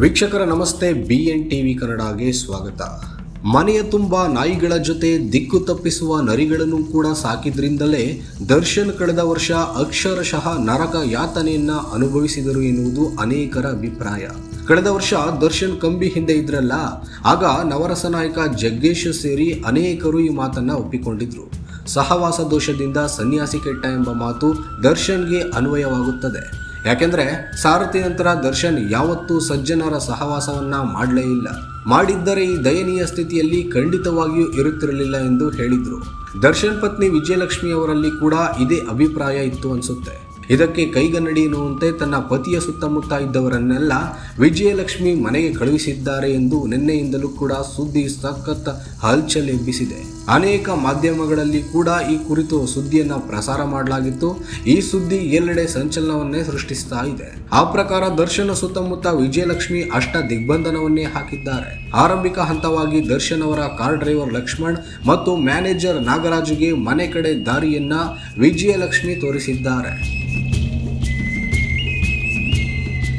ವೀಕ್ಷಕರ ನಮಸ್ತೆ B N TV ಕನ್ನಡಗೆ ಸ್ವಾಗತ. ಮನೆಯ ತುಂಬ ನಾಯಿಗಳ ಜೊತೆ ದಿಕ್ಕು ತಪ್ಪಿಸುವ ನರಿಗಳನ್ನು ಕೂಡ ಸಾಕಿದ್ರಿಂದಲೇ ದರ್ಶನ್ ಕಳೆದ ವರ್ಷ ಅಕ್ಷರಶಃ ನರಕ ಯಾತನೆಯನ್ನ ಅನುಭವಿಸಿದರು ಎನ್ನುವುದು ಅನೇಕರ ಅಭಿಪ್ರಾಯ. ಕಳೆದ ವರ್ಷ ದರ್ಶನ್ ಕಂಬಿ ಹಿಂದೆ ಇದ್ರಲ್ಲ, ಆಗ ನವರಸ ನಾಯಕ ಜಗ್ಗೇಶ್ ಸೇರಿ ಅನೇಕರು ಈ ಮಾತನ್ನ ಒಪ್ಪಿಕೊಂಡಿದ್ರು. ಸಹವಾಸ ದೋಷದಿಂದ ಸನ್ಯಾಸಿ ಕೆಟ್ಟ ಎಂಬ ಮಾತು ದರ್ಶನ್ಗೆ ಅನ್ವಯವಾಗುತ್ತದೆ. ಯಾಕೆಂದ್ರೆ ಸಾರಥಿ ನಂತರ ದರ್ಶನ್ ಯಾವತ್ತೂ ಸಜ್ಜನರ ಸಹವಾಸವನ್ನ ಮಾಡಲೇ ಇಲ್ಲ. ಮಾಡಿದ್ದರೆ ಈ ದಯನೀಯ ಸ್ಥಿತಿಯಲ್ಲಿ ಖಂಡಿತವಾಗಿಯೂ ಇರುತ್ತಿರಲಿಲ್ಲ ಎಂದು ಹೇಳಿದರು. ದರ್ಶನ್ ಪತ್ನಿ ವಿಜಯಲಕ್ಷ್ಮಿ ಅವರಲ್ಲಿ ಕೂಡ ಇದೇ ಅಭಿಪ್ರಾಯ ಇತ್ತು ಅನ್ಸುತ್ತೆ. ಇದಕ್ಕೆ ಕೈಗನ್ನಡಿ ಎನ್ನುವಂತೆ ತನ್ನ ಪತಿಯ ಸುತ್ತಮುತ್ತ ಇದ್ದವರನ್ನೆಲ್ಲ ವಿಜಯಲಕ್ಷ್ಮಿ ಮನೆಗೆ ಕಳುಹಿಸಿದ್ದಾರೆ ಎಂದು ನಿನ್ನೆಯಿಂದಲೂ ಕೂಡ ಸುದ್ದಿ ಸಖತ್ ಹಲ್ಚಲ್ ಎಬ್ಬಿಸಿದೆ ಅನೇಕ ಮಾಧ್ಯಮಗಳಲ್ಲಿ ಕೂಡ ಈ ಕುರಿತು ಸುದ್ದಿಯನ್ನು ಪ್ರಸಾರ ಮಾಡಲಾಗಿತ್ತು. ಈ ಸುದ್ದಿ ಎಲ್ಲೆಡೆ ಸಂಚಲನವನ್ನೇ ಸೃಷ್ಟಿಸ್ತಾ ಇದೆ. ಆ ಪ್ರಕಾರ ದರ್ಶನ ಸುತ್ತಮುತ್ತ ವಿಜಯಲಕ್ಷ್ಮಿ ಅಷ್ಟ ದಿಗ್ಬಂಧನವನ್ನೇ ಹಾಕಿದ್ದಾರೆ. ಆರಂಭಿಕ ಹಂತವಾಗಿ ದರ್ಶನ್ ಅವರ ಕಾರ್ ಡ್ರೈವರ್ ಲಕ್ಷ್ಮಣ್ ಮತ್ತು ಮ್ಯಾನೇಜರ್ ನಾಗರಾಜ್ಗೆ ಮನೆ ಕಡೆ ದಾರಿಯನ್ನ ವಿಜಯಲಕ್ಷ್ಮಿ ತೋರಿಸಿದ್ದಾರೆ.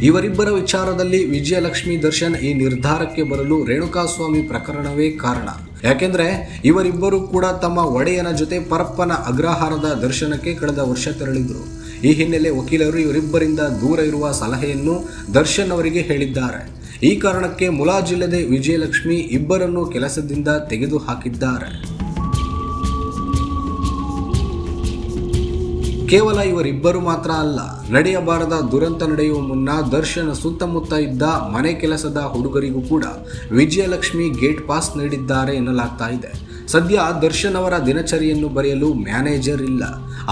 ಇವರಿಬ್ಬರ ವಿಚಾರದಲ್ಲಿ ವಿಜಯಲಕ್ಷ್ಮಿ ದರ್ಶನ್ ಈ ನಿರ್ಧಾರಕ್ಕೆ ಬರಲು ರೇಣುಕಾಸ್ವಾಮಿ ಪ್ರಕರಣವೇ ಕಾರಣ. ಯಾಕೆಂದ್ರೆ ಇವರಿಬ್ಬರು ಕೂಡ ತಮ್ಮ ಒಡೆಯನ ಜೊತೆ ಪರಪ್ಪನ ಅಗ್ರಹಾರದ ದರ್ಶನಕ್ಕೆ ಕಳೆದ ವರ್ಷ ತೆರಳಿದ್ರು. ಈ ಹಿನ್ನೆಲೆ ವಕೀಲರು ಇವರಿಬ್ಬರಿಂದ ದೂರ ಇರುವ ಸಲಹೆಯನ್ನು ದರ್ಶನ್ ಅವರಿಗೆ ಹೇಳಿದ್ದಾರೆ. ಈ ಕಾರಣಕ್ಕೆ ಮುಲಾಜಿಲ್ಲದೆ ವಿಜಯಲಕ್ಷ್ಮಿ ಇಬ್ಬರನ್ನು ಕೆಲಸದಿಂದ ತೆಗೆದು ಕೇವಲ ಇವರಿಬ್ಬರು ಮಾತ್ರ ಅಲ್ಲ, ನಡೆಯಬಾರದ ದುರಂತ ನಡೆಯುವ ಮುನ್ನ ದರ್ಶನ್ ಸುತ್ತಮುತ್ತ ಇದ್ದ ಮನೆ ಕೆಲಸದ ಹುಡುಗರಿಗೂ ಕೂಡ ವಿಜಯಲಕ್ಷ್ಮಿ ಗೇಟ್ ಪಾಸ್ ನೀಡಿದ್ದಾರೆ ಎನ್ನಲಾಗ್ತಾ ಇದೆ. ಸದ್ಯ ದರ್ಶನ್ ಅವರ ದಿನಚರಿಯನ್ನು ಬರೆಯಲು ಮ್ಯಾನೇಜರ್ ಇಲ್ಲ.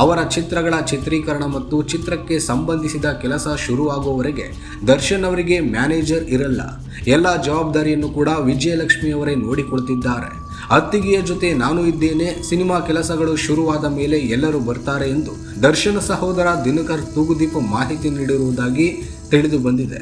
ಅವರ ಚಿತ್ರಗಳ ಚಿತ್ರೀಕರಣ ಮತ್ತು ಚಿತ್ರಕ್ಕೆ ಸಂಬಂಧಿಸಿದ ಕೆಲಸ ಶುರುವಾಗುವವರೆಗೆ ದರ್ಶನ್ ಅವರಿಗೆ ಮ್ಯಾನೇಜರ್ ಇರಲ್ಲ. ಎಲ್ಲ ಜವಾಬ್ದಾರಿಯನ್ನು ಕೂಡ ವಿಜಯಲಕ್ಷ್ಮಿಯವರೇ ನೋಡಿಕೊಳ್ತಿದ್ದಾರೆ. ಅತ್ತಿಗೆಯ ಜೊತೆ ನಾನು ಇದ್ದೇನೆ, ಸಿನಿಮಾ ಕೆಲಸಗಳು ಶುರುವಾದ ಮೇಲೆ ಎಲ್ಲರೂ ಬರ್ತಾರೆ ಎಂದು ದರ್ಶನ ಸಹೋದರ ದಿನಕರ್ ತೂಗುದೀಪ ಮಾಹಿತಿ ನೀಡಿರುವುದಾಗಿ ತಿಳಿದು ಬಂದಿದೆ.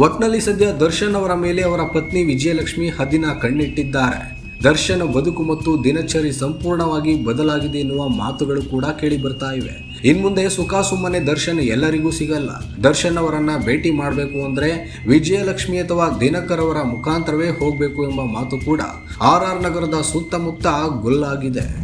ಒಟ್ನಲ್ಲಿ ಸದ್ಯ ದರ್ಶನ್ ಅವರ ಮೇಲೆ ಅವರ ಪತ್ನಿ ವಿಜಯಲಕ್ಷ್ಮಿ ಹದಿನ ಕಣ್ಣಿಟ್ಟಿದ್ದಾರೆ. ದರ್ಶನ, ಬದುಕು ಮತ್ತು ದಿನಚರಿ ಸಂಪೂರ್ಣವಾಗಿ ಬದಲಾಗಿದೆ ಎನ್ನುವ ಮಾತುಗಳು ಕೂಡ ಕೇಳಿ ಬರ್ತಾ ಇವೆ. ಇನ್ಮುಂದೆ ಸುಖ ಸುಮ್ಮನೆ ದರ್ಶನ್ ಎಲ್ಲರಿಗೂ ಸಿಗಲ್ಲ. ದರ್ಶನ್ ಅವರನ್ನ ಭೇಟಿ ಮಾಡಬೇಕು ಅಂದ್ರೆ ವಿಜಯಲಕ್ಷ್ಮಿ ಅಥವಾ ದಿನಕರ್ ಅವರ ಮುಖಾಂತರವೇ ಹೋಗಬೇಕು ಎಂಬ ಮಾತು ಕೂಡ ಆರ್ ಆರ್ ನಗರದ ಸುತ್ತಮುತ್ತ ಗುಲ್ಲಾಗಿದೆ.